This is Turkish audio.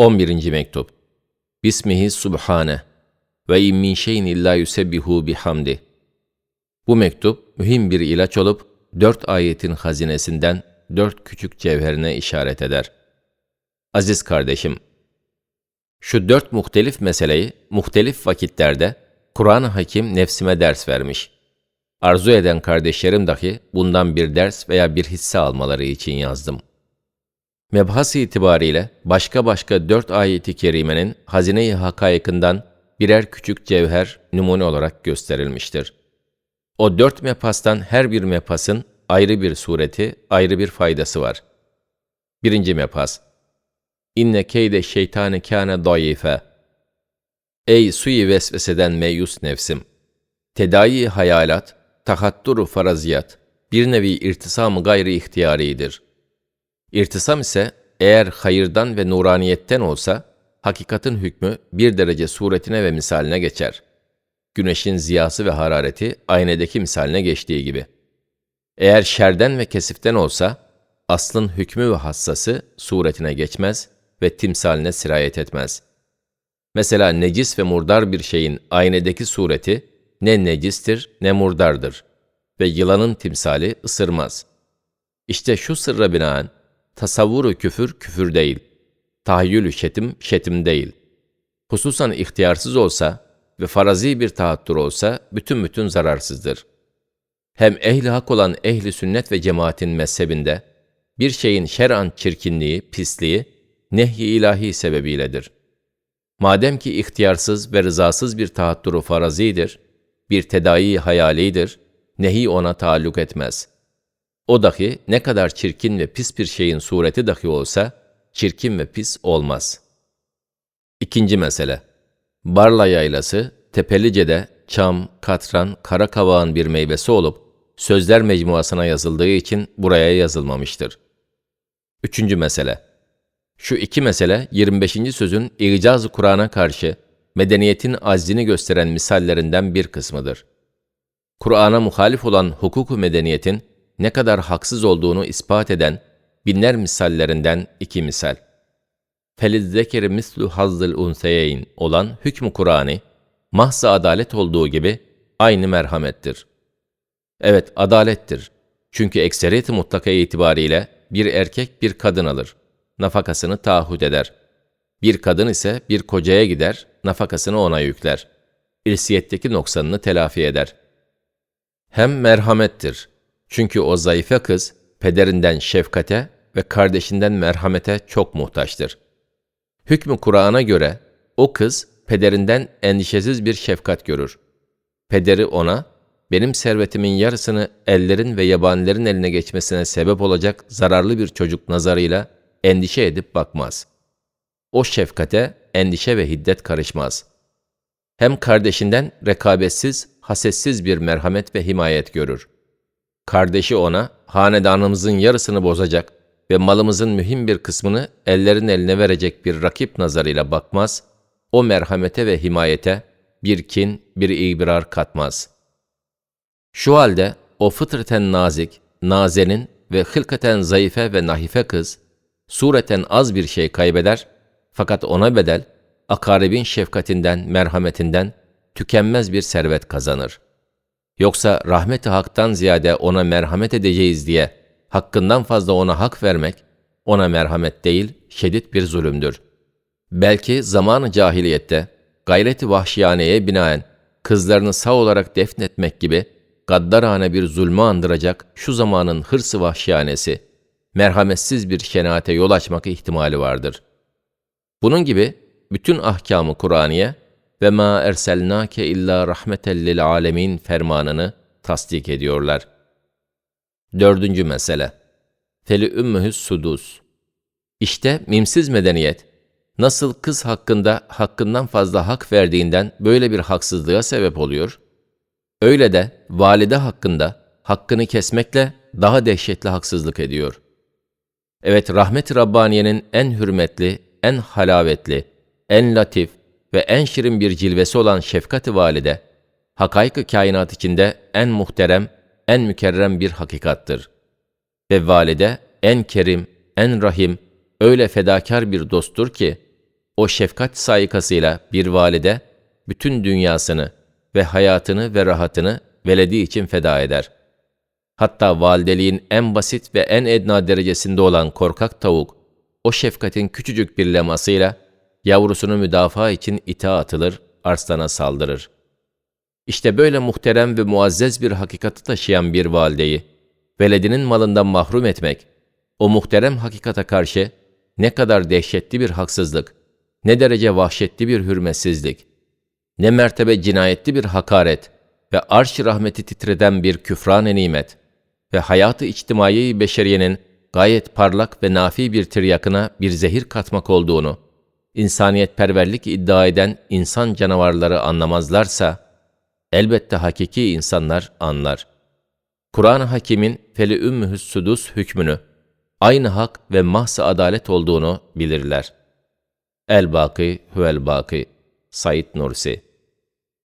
11. mektup. Bismihi subhane ve in min şeyin illa yusebbihu bihamdi. Bu mektup mühim bir ilaç olup dört ayetin hazinesinden dört küçük cevherine işaret eder. Aziz kardeşim, şu dört muhtelif meseleyi muhtelif vakitlerde Kur'an-ı Hakim nefsime ders vermiş. Arzu eden kardeşlerim dahi bundan bir ders veya bir hisse almaları için yazdım.'' Mebhas itibariyle başka başka dört ayeti kerimenin hazine-i hakaykından birer küçük cevher numune olarak gösterilmiştir. O dört mepastan her bir mepasın ayrı bir sureti, ayrı bir faydası var. Birinci mepas. İnne keyde şeytane kâne dayife. Ey suyu vesveseden meyus nefsim. Tedayi hayalat, tahatturu faraziyat, bir nevi irtisam gayri ihtiyaridir.'' İrtisam ise eğer hayırdan ve nuraniyetten olsa, hakikatin hükmü bir derece suretine ve misaline geçer. Güneşin ziyası ve harareti aynedeki misaline geçtiği gibi. Eğer şerden ve kesiften olsa, aslın hükmü ve hassası suretine geçmez ve timsaline sirayet etmez. Mesela necis ve murdar bir şeyin aynedeki sureti ne necistir ne murdardır ve yılanın timsali ısırmaz. İşte şu sırra binaen, tasavvuru küfür küfür değil. Tahayyülü şetim şetim değil. Hususan ihtiyarsız olsa ve farazi bir tahattür olsa bütün bütün zararsızdır. Hem ehli hak olan ehli sünnet ve cemaatin mezhebinde bir şeyin şer'an çirkinliği, pisliği nehy-i ilahi sebebiyledir. Madem ki ihtiyarsız ve rızasız bir tahatturu farazidir, bir tedayi hayalidir, nehi ona taalluk etmez.'' O dahi ne kadar çirkin ve pis bir şeyin sureti dahi olsa, çirkin ve pis olmaz. İkinci mesele. Barla yaylası, Tepelice'de çam, katran, kara kavağın bir meyvesi olup, sözler mecmuasına yazıldığı için buraya yazılmamıştır. Üçüncü mesele. Şu iki mesele 25. sözün İcaz-ı Kur'an'a karşı medeniyetin aczini gösteren misallerinden bir kısmıdır. Kur'an'a muhalif olan hukuku medeniyetin ne kadar haksız olduğunu ispat eden binler misallerinden iki misal. Felizzekeri mislu hazzıl unseyeyn olan hükmü Kur'an'ı, mahza adalet olduğu gibi aynı merhamettir. Evet, adalettir. Çünkü ekseriyeti mutlaka itibariyle bir erkek bir kadın alır, nafakasını taahhüt eder. Bir kadın ise bir kocaya gider, nafakasını ona yükler. İlsiyetteki noksanını telafi eder. Hem merhamettir, çünkü o zayıfe kız pederinden şefkate ve kardeşinden merhamete çok muhtaçtır. Hükmü Kur'an'a göre o kız pederinden endişesiz bir şefkat görür. Pederi ona, benim servetimin yarısını ellerin ve yabanilerin eline geçmesine sebep olacak zararlı bir çocuk nazarıyla endişe edip bakmaz. O şefkate endişe ve hiddet karışmaz. Hem kardeşinden rekabetsiz, hasetsiz bir merhamet ve himayet görür. Kardeşi ona, hanedanımızın yarısını bozacak ve malımızın mühim bir kısmını ellerin eline verecek bir rakip nazarıyla bakmaz, o merhamete ve himayete bir kin, bir ibrar katmaz. Şu halde o fıtraten nazik, nazenin ve hılkaten zayıfe ve nahife kız, sureten az bir şey kaybeder, fakat ona bedel, akaribin şefkatinden, merhametinden tükenmez bir servet kazanır.'' Yoksa rahmeti haktan ziyade ona merhamet edeceğiz diye hakkından fazla ona hak vermek, ona merhamet değil, şiddet bir zulümdür. Belki zamanı cahiliyette, gayreti vahşiyaneye binaen kızlarını sağ olarak defnetmek gibi gaddarane bir zulmü andıracak şu zamanın hırsı vahşiyanesi, merhametsiz bir şenaate yol açmak ihtimali vardır. Bunun gibi bütün ahkamı Kur'aniye ve ma erselnake illa rahmeten lil alemin fermanını tasdik ediyorlar. Dördüncü mesele. Feli ümmühüs sudus. İşte mimsiz medeniyet, nasıl kız hakkında hakkından fazla hak verdiğinden böyle bir haksızlığa sebep oluyor, öyle de valide hakkında hakkını kesmekle daha dehşetli haksızlık ediyor. Evet, rahmet-i Rabbaniye'nin en hürmetli, en halavetli, en latif, ve en şirin bir cilvesi olan şefkat-i valide, hakaik kainat içinde en muhterem, en mükerrem bir hakikattır. Ve valide en kerim, en rahim, öyle fedakar bir dosttur ki, o şefkat saikasıyla bir valide bütün dünyasını ve hayatını ve rahatını veledi için feda eder. Hatta valideliğin en basit ve en edna derecesinde olan korkak tavuk, o şefkatin küçücük bir lemasıyla yavrusunu müdafaa için ite atılır, arslana saldırır. İşte böyle muhterem ve muazzez bir hakikati taşıyan bir valideyi, veledinin malından mahrum etmek, o muhterem hakikata karşı ne kadar dehşetli bir haksızlık, ne derece vahşetli bir hürmetsizlik, ne mertebe cinayetli bir hakaret ve arş rahmeti titreden bir küfran-ı nimet ve hayatı içtimai beşeriyenin gayet parlak ve nafi bir tiryakına bir zehir katmak olduğunu, insaniyetperverlik iddia eden insan canavarları anlamazlarsa, elbette hakiki insanlar anlar. Kur'an-ı Hakîm'in feli ümmühüs sudus hükmünü, aynı hak ve mahs adalet olduğunu bilirler. El-Baki Huvel-Baki Said Nursi